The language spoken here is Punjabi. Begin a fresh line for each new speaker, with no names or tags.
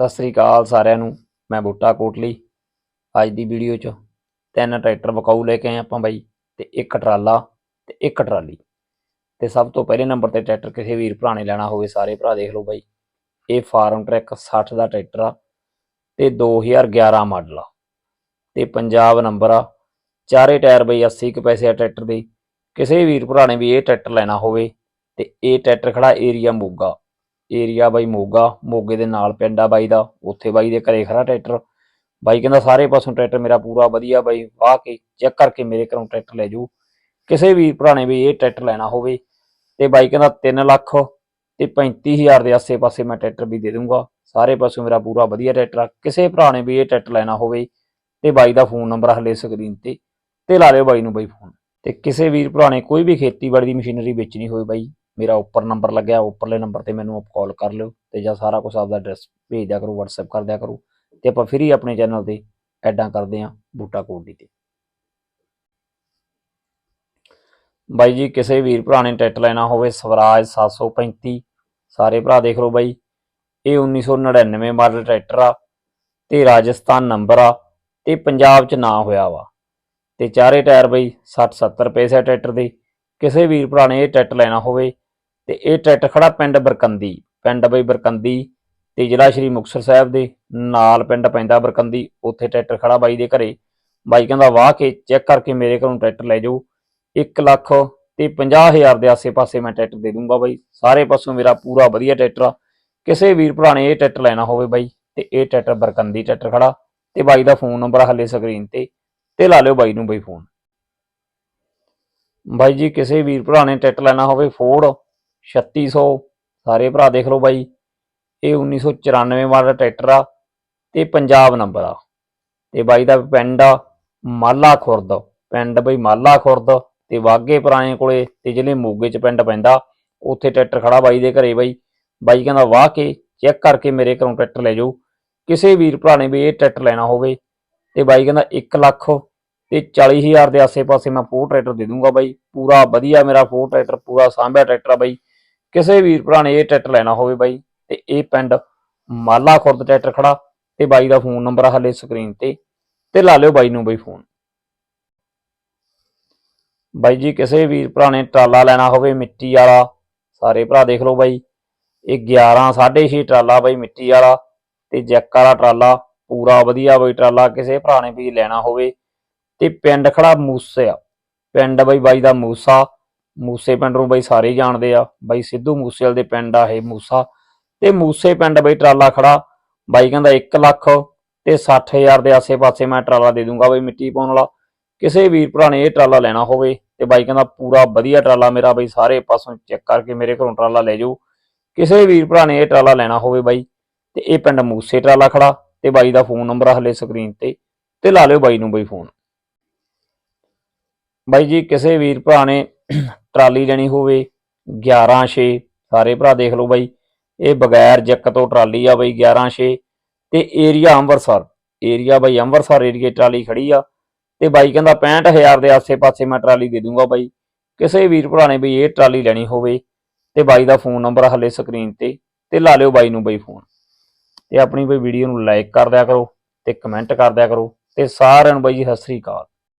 ਸਤਿ ਸ੍ਰੀ ਅਕਾਲ ਸਾਰਿਆਂ ਨੂੰ, ਮੈਂ ਬੂਟਾ ਕੋਟਲੀ। ਅੱਜ ਦੀ ਵੀਡੀਓ 'ਚ ਤਿੰਨ ਟਰੈਕਟਰ ਬਕਾਊ ਲੈ ਕੇ ਆਏ ਆਪਾਂ ਬਾਈ, ਤੇ ਇੱਕ ਟਰਾਲਾ ਤੇ ਇੱਕ ਟਰਾਲੀ। ਤੇ ਸਭ ਤੋਂ ਪਹਿਲੇ ਨੰਬਰ ਤੇ ਟਰੈਕਟਰ ਕਿਸੇ ਵੀਰ ਭਰਾ ਨੇ ਲੈਣਾ ਹੋਵੇ, ਸਾਰੇ ਭਰਾ ਦੇਖ ਲਓ ਬਾਈ। ਇਹ ਫਾਰਮ ਟਰੈਕ 60 ਦਾ ਟਰੈਕਟਰ ਆ ਤੇ 2011 ਮਾਡਲ ਆ। ਤੇ ਪੰਜਾਬ ਨੰਬਰ ਆ, ਚਾਰੇ ਟਾਇਰ ਬਈ 80 ਕੁ ਪੈਸੇ ਆ ਟਰੈਕਟਰ ਦੇ। ਕਿਸੇ ਵੀਰ ਭਰਾ ਨੇ ਵੀ ਇਹ ਟਰੈਕਟਰ ਲੈਣਾ ਹੋਵੇ, ਤੇ ਇਹ ਟਰੈਕਟਰ ਖੜਾ ਏਰੀਆ ਮੋਗਾ। ਏਰੀਆ ਬਾਈ ਮੋਗਾ, ਮੋਗੇ ਦੇ ਨਾਲ ਪਿੰਡ ਆ ਬਾਈ ਦਾ, ਉੱਥੇ ਬਾਈ ਦੇ ਘਰੇ ਖੜਾ ਟਰੈਕਟਰ। ਬਾਈ ਕਹਿੰਦਾ ਸਾਰੇ ਪਾਸੋਂ ਟਰੈਕਟਰ ਮੇਰਾ ਪੂਰਾ ਵਧੀਆ ਬਾਈ, ਵਾਹ ਕੇ ਚੈੱਕ ਕਰਕੇ ਮੇਰੇ ਘਰੋਂ ਟਰੈਕਟਰ ਲੈ ਜਾਓ ਕਿਸੇ ਵੀ ਭਰਾ ਨੇ ਵੀ ਇਹ ਟਰੈਕਟਰ ਲੈਣਾ ਹੋਵੇ। ਤੇ ਬਾਈ ਕਹਿੰਦਾ 3 ਲੱਖ ਤੇ 35000 ਦੇ ਆਸੇ-ਪਾਸੇ ਮੈਂ ਟਰੈਕਟਰ ਵੀ ਦੇ ਦੂੰਗਾ ਸਾਰੇ ਪਾਸੋਂ ਮੇਰਾ ਪੂਰਾ ਵਧੀਆ ਟਰੈਕਟਰ ਆ। ਕਿਸੇ ਭਰਾ ਨੇ ਵੀ ਇਹ ਟਰੈਕਟਰ ਲੈਣਾ ਹੋਵੇ ਤੇ ਬਾਈ ਦਾ ਫੋਨ ਨੰਬਰ ਹਲੇ ਸਕਰੀਨ ਤੇ ਤੇ ਲਾ ਲਿਓ ਬਾਈ ਨੂੰ ਬਾਈ ਫੋਨ। ਤੇ ਕਿਸੇ ਵੀਰ ਭਰਾ ਨੇ ਕੋਈ ਵੀ ਖੇਤੀਬਾੜੀ ਦੀ ਮਸ਼ੀਨਰੀ ਵੇਚਣੀ ਹੋਵੇ ਬਾਈ ਮੇਰਾ ਉੱਪਰ ਨੰਬਰ ਲੱਗਿਆ, ਉੱਪਰਲੇ ਨੰਬਰ ਤੇ ਮੈਨੂੰ ਆਪ ਕਾਲ ਕਰ ਲਿਓ ਤੇ ਜਾਂ ਸਾਰਾ ਕੁਝ ਆਪਦਾ ਐਡਰੈਸ ਭੇਜ ਦਿਆ ਕਰੋ, WhatsApp ਕਰ ਦਿਆ ਕਰੋ ਤੇ ਆਪਾਂ ਫਿਰ ਹੀ ਆਪਣੇ ਚੈਨਲ ਤੇ ਐਡਾਂ ਕਰਦੇ ਆਂ ਬੂਟਾ ਕੋਡੀ ਤੇ। ਬਾਈ ਜੀ, ਕਿਸੇ ਵੀਰ ਭਰਾ ਨੇ ਟਰੈਕਟਰ ਲੈਣਾ ਹੋਵੇ, ਸਵਰਾਜ 735 ਸਾਰੇ ਭਰਾ ਦੇਖ ਲਓ ਬਾਈ, ਇਹ 1999 ਮਾਡਲ ਟਰੈਕਟਰ ਆ ਤੇ ਰਾਜਸਥਾਨ ਨੰਬਰ ਆ ਤੇ ਪੰਜਾਬ ਚ ਨਾ ਹੋਇਆ ਵਾ ਤੇ ਚਾਰੇ ਟਾਇਰ ਬਈ 60 70 ਪੈਸੇ ਟਰੈਕਟਰ ਦੇ। ਕਿਸੇ ਵੀਰ ਭਰਾ ਨੇ ਇਹ ਟਰੈਕਟਰ ਲੈਣਾ ਹੋਵੇ ਤੇ ਇਹ ਟਰੈਕਟਰ ਖੜਾ ਪਿੰਡ ਬਰਕੰਦੀ, ਪਿੰਡ ਬਈ ਬਰਕੰਦੀ ਤੇ ਜ਼ਿਲ੍ਹਾ ਸ਼੍ਰੀ ਮੁਕਤਸਰ ਸਾਹਿਬ ਦੇ ਨਾਲ ਪਿੰਡ ਪੈਂਦਾ ਬਰਕੰਦੀ, ਉੱਥੇ ਟਰੈਕਟਰ ਖੜਾ ਬਾਈ ਦੇ ਘਰੇ। ਬਾਈ ਕਹਿੰਦਾ, ਵਾਹ, ਕੇ ਚੈੱਕ ਕਰਕੇ ਮੇਰੇ ਘਰੋਂ ਟਰੈਕਟਰ ਲੈ ਜਾਓ। 1 ਲੱਖ ਤੇ 50000 ਦੇ ਆਸੇ-ਪਾਸੇ ਮੈਂ ਟਰੈਕਟਰ ਦੇ ਦੂੰਗਾ ਬਾਈ। ਸਾਰੇ ਪਾਸੋਂ ਮੇਰਾ ਪੂਰਾ ਵਧੀਆ ਟਰੈਕਟਰ ਆ। ਕਿਸੇ ਵੀਰ ਭਰਾ ਨੇ ਇਹ ਟਰੈਕਟਰ ਲੈਣਾ ਹੋਵੇ ਬਾਈ ਤੇ ਇਹ ਟਰੈਕਟਰ ਬਰਕੰਦੀ ਟਰੈਕਟਰ ਖੜਾ ਤੇ ਬਾਈ ਦਾ ਫੋਨ ਨੰਬਰ ਹੱਲੇ ਸਕਰੀਨ ਤੇ ਤੇ ਲਾ ਲਿਓ ਬਾਈ ਨੂੰ ਬਾਈ ਫੋਨ। ਬਾਈ ਜੀ, ਕਿਸੇ ਵੀਰ ਭਰਾ ਨੇ ਟਰੈਕਟਰ ਲੈਣਾ ਹੋਵੇ ਫੋਰਡ 3600 ਸਾਰੇ ਭਰਾ ਦੇਖ ਲਓ ਬਾਈ। ਇਹ 1994 ਮਾਡਲ ਟਰੈਕਟਰ ਆ ਤੇ ਪੰਜਾਬ ਨੰਬਰ ਆ। ਤੇ ਬਾਈ ਦਾ ਪਿੰਡ ਆ ਮਾਲਾ ਖੁਰਦ। ਪਿੰਡ ਬਈ ਮਾਲਾ ਖੁਰਦ ਤੇ ਵਾਗੇ ਪੁਰਾਣੇ ਕੋਲੇ ਤੇ ਜ਼ਿਲ੍ਹੇ ਮੋਗੇ ਚ ਪਿੰਡ ਪੈਂਦਾ। ਉੱਥੇ ਟਰੈਕਟਰ ਖੜਾ ਬਾਈ ਦੇ ਘਰੇ ਬਾਈ। ਬਾਈ ਕਹਿੰਦਾ, ਵਾਹ ਕੇ ਚੈੱਕ ਕਰਕੇ ਮੇਰੇ ਘਰੋਂ ਟਰੈਕਟਰ ਲੈ ਜਾਓ। ਕਿਸੇ ਵੀਰ ਭਰਾ ਨੇ ਵੀ ਇਹ ਟਰੈਕਟਰ ਲੈਣਾ ਹੋਵੇ। ਤੇ ਬਾਈ ਕਹਿੰਦਾ 1 ਲੱਖ ਤੇ 40000 ਦੇ ਆਸੇ-ਪਾਸੇ ਮੈਂ ਫੋਰ ਟਰੈਕਟਰ ਦੇ ਦੂੰਗਾ ਬਾਈ। ਪੂਰਾ ਵਧੀਆ ਮੇਰਾ ਫੋਰ ਟਰੈਕਟਰ, ਪੂਰਾ ਸਾਂਭਿਆ ਟਰੈਕਟਰ ਆ ਬਾਈ। ਕਿਸੇ ਵੀਰ ਭਰਾ ਨੇ ਇਹ ਟਰੈਕਟਰ ਲੈਣਾ ਹੋਵੇ ਬਾਈ, ਤੇ ਇਹ ਪਿੰਡ ਮਾਲਾ ਖੁਰਦ ਟਰੈਕਟਰ ਖੜਾ, ਤੇ ਬਾਈ ਦਾ ਫੋਨ ਨੰਬਰ ਹਲੇ ਸਕਰੀਨ ਤੇ ਤੇ ਲਾ ਲਿਓ ਬਾਈ ਨੂੰ ਬਾਈ ਫੋਨ। ਬਾਈ ਜੀ, ਕਿਸੇ ਵੀਰ ਭਰਾ ਨੇ ਟਰਾਲਾ ਲੈਣਾ ਹੋਵੇ ਮਿੱਟੀ ਵਾਲਾ, ਸਾਰੇ ਭਰਾ ਦੇਖ ਲਓ ਬਾਈ, ਇਹ 11 6.5 ਟਰਾਲਾ ਬਾਈ ਮਿੱਟੀ ਵਾਲਾ, ਤੇ ਜੈਕ ਵਾਲਾ ਟਰਾਲਾ, ਪੂਰਾ ਵਧੀਆ ਬਾਈ ਟਰਾਲਾ ਕਿਸੇ ਭਰਾ ਨੇ ਵੀ ਲੈਣਾ ਹੋਵੇ, ਤੇ ਪਿੰਡ ਖੜਾ ਮੂਸਿਆ ਪਿੰਡ ਬਾਈ ਬਾਈ ਦਾ ਮੂਸਾ ਮੂਸੇ ਪਿੰਡ ਨੂੰ ਬਈ ਸਾਰੇ ਜਾਣਦੇ ਆ। ਬਾਈ ਸਿੱਧੂ ਮੂਸੇਵਾਲ ਦੇ ਪਿੰਡ ਆ ਇਹ ਮੂਸਾ। ਤੇ ਮੂਸੇ ਪਿੰਡ ਬਾਈ ਟਰਾਲਾ ਖੜਾ। ਬਾਈ ਕਹਿੰਦਾ 1 ਲੱਖ ਤੇ 60000 ਦੇ ਆਸੇ-ਪਾਸੇ ਮੈਂ ਟਰਾਲਾ ਦੇ ਦੂੰਗਾ ਬਾਈ ਮਿੱਟੀ ਪਾਉਣ ਵਾਲਾ। ਕਿਸੇ ਵੀਰ ਭਰਾ ਨੇ ਇਹ ਟਰਾਲਾ ਲੈਣਾ ਹੋਵੇ ਤੇ ਬਾਈ ਕਹਿੰਦਾ ਪੂਰਾ ਵਧੀਆ ਟਰਾਲਾ ਮੇਰਾ ਬਾਈ, ਸਾਰੇ ਪਾਸੋਂ ਚੈੱਕ ਕਰਕੇ ਮੇਰੇ ਘਰੋਂ ਟਰਾਲਾ ਲੈ ਜਾਓ। ਕਿਸੇ ਵੀਰ ਭਰਾ ਨੇ ਇਹ ਟਰਾਲਾ ਲੈਣਾ ਹੋਵੇ ਬਾਈ ਤੇ ਇਹ ਪਿੰਡ ਮੂਸੇ ਟਰਾਲਾ ਖੜਾ ਤੇ ਬਾਈ ਦਾ ਫੋਨ ਨੰਬਰ ਹਲੇ ਸਕਰੀਨ ਤੇ ਤੇ ਲਾ ਲਿਓ ਬਾਈ ਨੂੰ ਬਈ ਫੋਨ। ਬਾਈ ਜੀ, ਕਿਸੇ ਵੀਰ ਭਰਾ ਨੇ ਟਰਾਲੀ ਲੈਣੀ ਹੋਵੇ 11 6 ਸਾਰੇ ਭਰਾ ਦੇਖ ਲਓ ਬਾਈ। ਇਹ ਬਗੈਰ ਜੱਕ ਤੋਂ ਟਰਾਲੀ ਆ ਬਾਈ 11 6 ਤੇ ਏਰੀਆ ਅੰਮ੍ਰਿਤਸਰ, ਏਰੀਆ ਬਾਈ ਅੰਮ੍ਰਿਤਸਰ ਏਰੀਏ ਟਰਾਲੀ ਖੜੀ ਆ। ਤੇ ਬਾਈ ਕਹਿੰਦਾ 65000 ਦੇ ਆਸੇ-ਪਾਸੇ ਮੈਂ ਟਰਾਲੀ ਦੇ ਦੂੰਗਾ ਬਾਈ। ਕਿਸੇ ਵੀਰ ਭਰਾ ਨੇ ਵੀ ਇਹ ਟਰਾਲੀ ਲੈਣੀ ਹੋਵੇ, ਤੇ ਬਾਈ ਦਾ ਫੋਨ ਨੰਬਰ ਹਲੇ ਸਕਰੀਨ ਤੇ ਤੇ ਲਾ ਲਿਓ ਬਾਈ ਨੂੰ ਬਾਈ ਫੋਨ। ਤੇ ਆਪਣੀ ਬਈ ਵੀਡੀਓ ਨੂੰ ਲਾਈਕ ਕਰ ਦਿਆ ਕਰੋ, ਤੇ ਕਮੈਂਟ ਕਰ ਦਿਆ ਕਰੋ, ਤੇ ਸਾਰਿਆਂ ਨੂੰ ਬਾਈ ਜੀ ਸਤਿ ਸ੍ਰੀ ਅਕਾਲ।